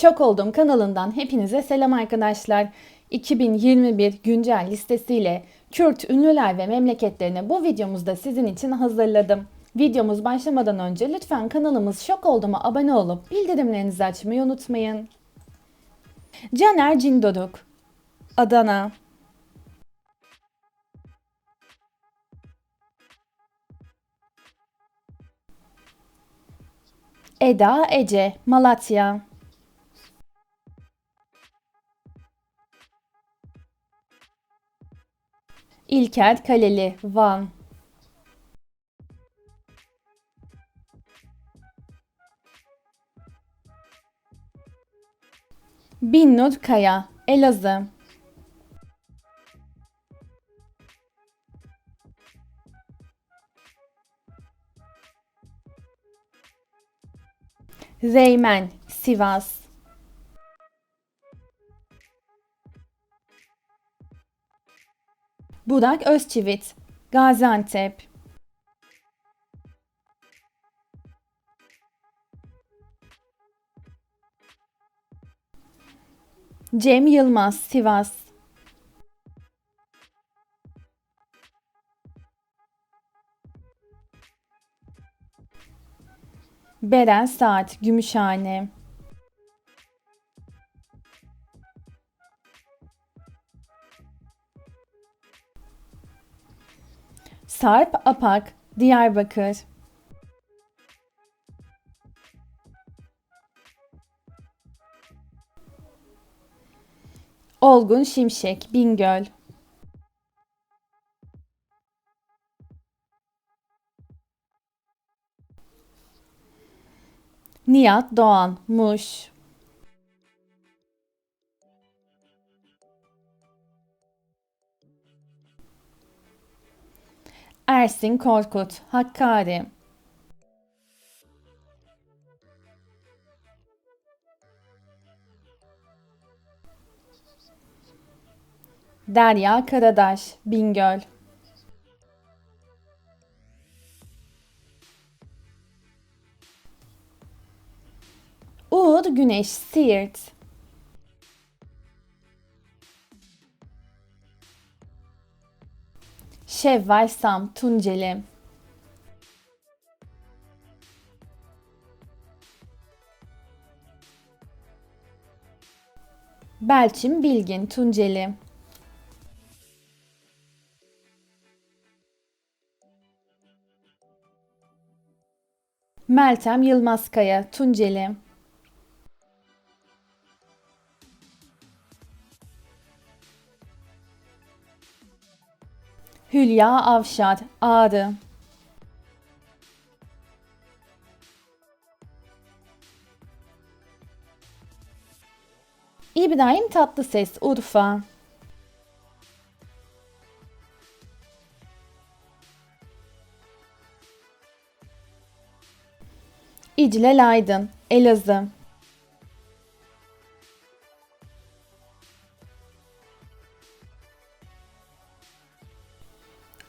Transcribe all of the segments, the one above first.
Şok oldum kanalından hepinize selam arkadaşlar. 2021 güncel listesiyle Kürt ünlüler ve memleketlerini bu videomuzda sizin için hazırladım. Videomuz başlamadan önce lütfen kanalımız Şok Oldum'a abone olup bildirimlerinizi açmayı unutmayın. Caner Cindoduk Adana Eda Ece Malatya İlker Kaleli Van. Binnur Kaya Elazığ. Zeymen Sivas Burak Özçivit Gaziantep. Cem Yılmaz Sivas. Beren Saat Gümüşhane Sarp Apak Diyarbakır. Olgun Şimşek Bingöl. Nihat Doğan Muş Ersin Korkut Hakkari. Derya Karadaş Bingöl. Uğur Güneş Siirt Şevval Sam Tunceli Belçim Bilgin Tunceli Meltem Yılmazkaya Tunceli Hülya Avşar Ağrı İbrahim Tatlıses Urfa. İclal Aydın Elazığ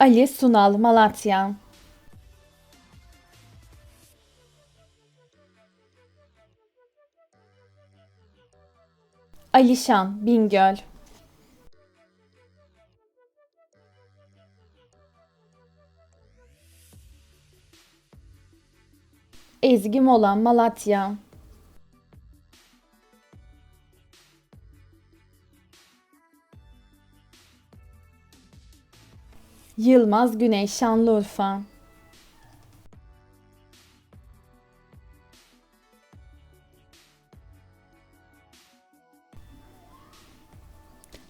Ali Sunal Malatya. Alişan Bingöl. Ezgi Molan Malatya Yılmaz Güney Şanlıurfa.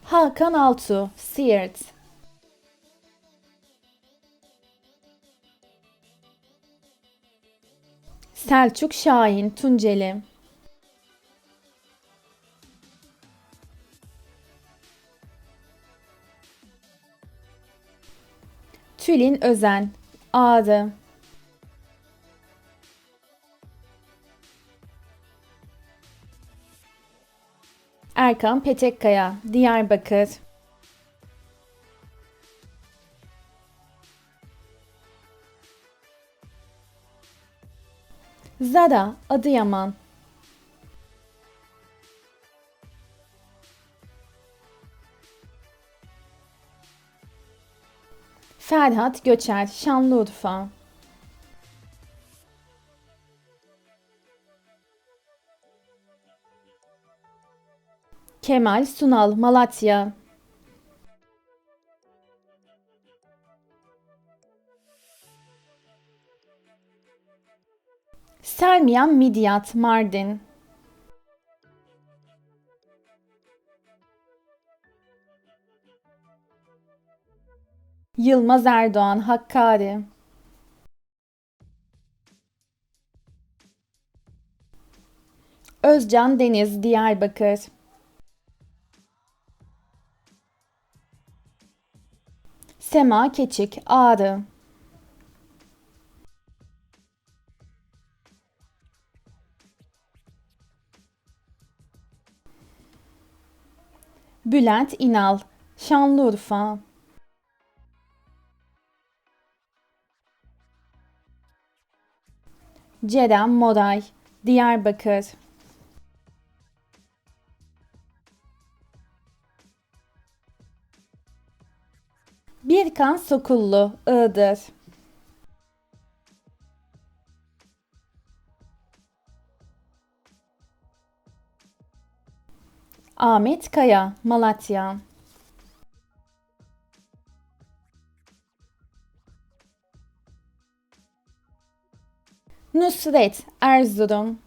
Hakan Altu Siirt Selçuk Şahin Tunceli Tülin Özen Ağrı Erkan Petekkaya Diyarbakır. Zara Adıyaman Ferhat Göçer, Şanlıurfa. Kemal Sunal, Malatya. Sermiyan Midyat, Mardin. Yılmaz Erdoğan, Hakkari. Özcan Deniz, Diyarbakır. Sema Keçik, Ağrı. Bülent İnal, Şanlıurfa. Ceren Moray, Diyarbakır. Birkan Sokullu, Iğdır. Ahmet Kaya, Malatya. Nusret, Erzurum.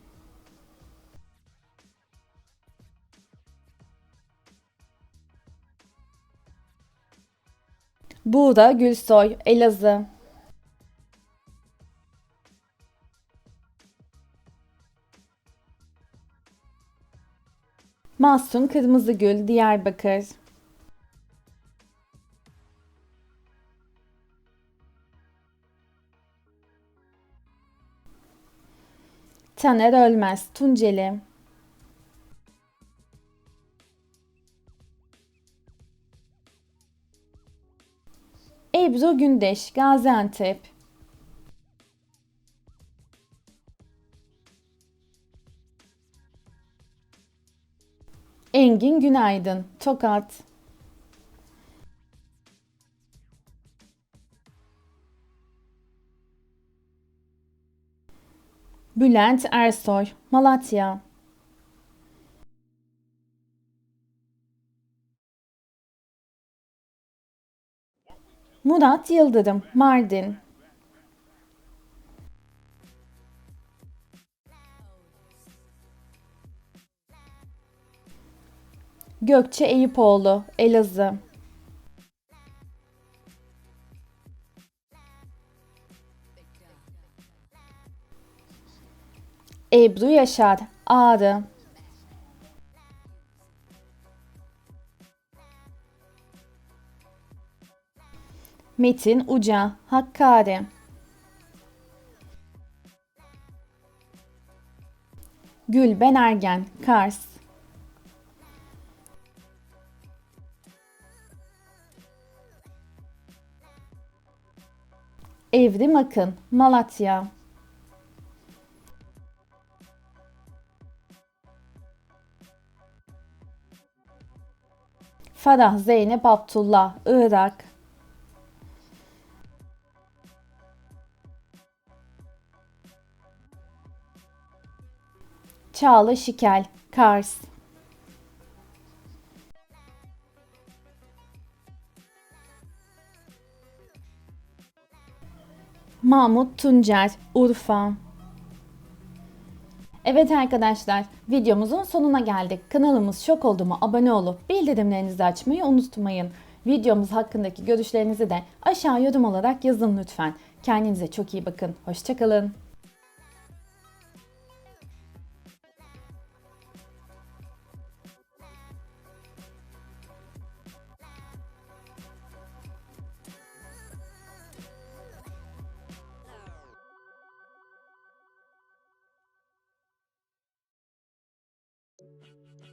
Buğra Gülsoy, Elazığ. Mahsun Kırmızıgül, Diyarbakır. Taner Ölmez, Tunceli. Ebru Gündeş, Gaziantep. Engin Günaydın, Tokat. Bülent Ersoy, Malatya. Murat Yıldırım, Mardin. Gökçe Eyüpoğlu, Elazığ. Ebru Yaşar, Ağrı. Metin Uca, Hakkari. Gülben Ergen, Kars. Evrim Akın, Malatya. Farah Zeynep Abdullah, Irak. Çağla Şikel, Kars. Mahmut Tuncer, Urfa. Evet arkadaşlar, videomuzun sonuna geldik. Kanalımız Şok Oldu mu abone olup bildirimlerinizi açmayı unutmayın. Videomuz hakkındaki görüşlerinizi de aşağı yorum olarak yazın lütfen. Kendinize çok iyi bakın. Hoşçakalın.